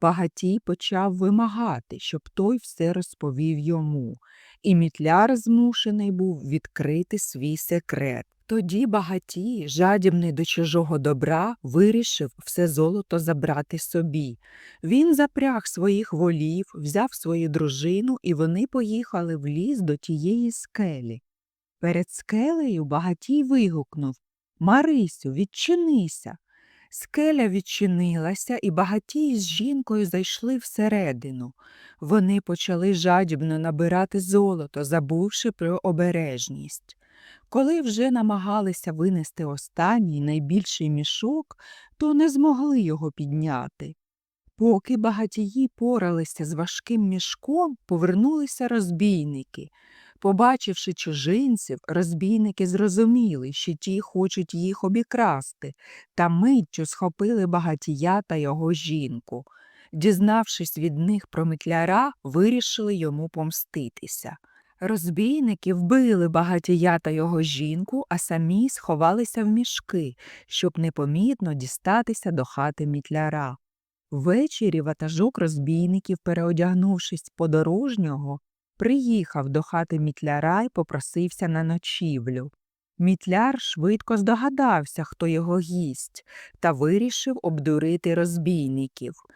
Багатій почав вимагати, щоб той все розповів йому, і мітляр змушений був відкрити свій секрет. Тоді багатій, жадібний до чужого добра, вирішив все золото забрати собі. Він запряг своїх волів, взяв свою дружину, і вони поїхали в ліс до тієї скелі. Перед скелею багатій вигукнув Марисю, відчинися. Скеля відчинилася, і багатій з жінкою зайшли всередину. Вони почали жадібно набирати золото, забувши про обережність. Коли вже намагалися винести останній найбільший мішок, то не змогли його підняти. Поки багатії поралися з важким мішком, повернулися розбійники. Побачивши чужинців, розбійники зрозуміли, що ті хочуть їх обікрасти, та миттю схопили багатія та його жінку. Дізнавшись від них про митляра, вирішили йому помститися. Розбійники вбили багатія та його жінку, а самі сховалися в мішки, щоб непомітно дістатися до хати мітляра. Ввечері ватажок розбійників, переодягнувшись подорожнього, приїхав до хати мітляра й попросився на ночівлю. Мітляр швидко здогадався, хто його гість, та вирішив обдурити розбійників.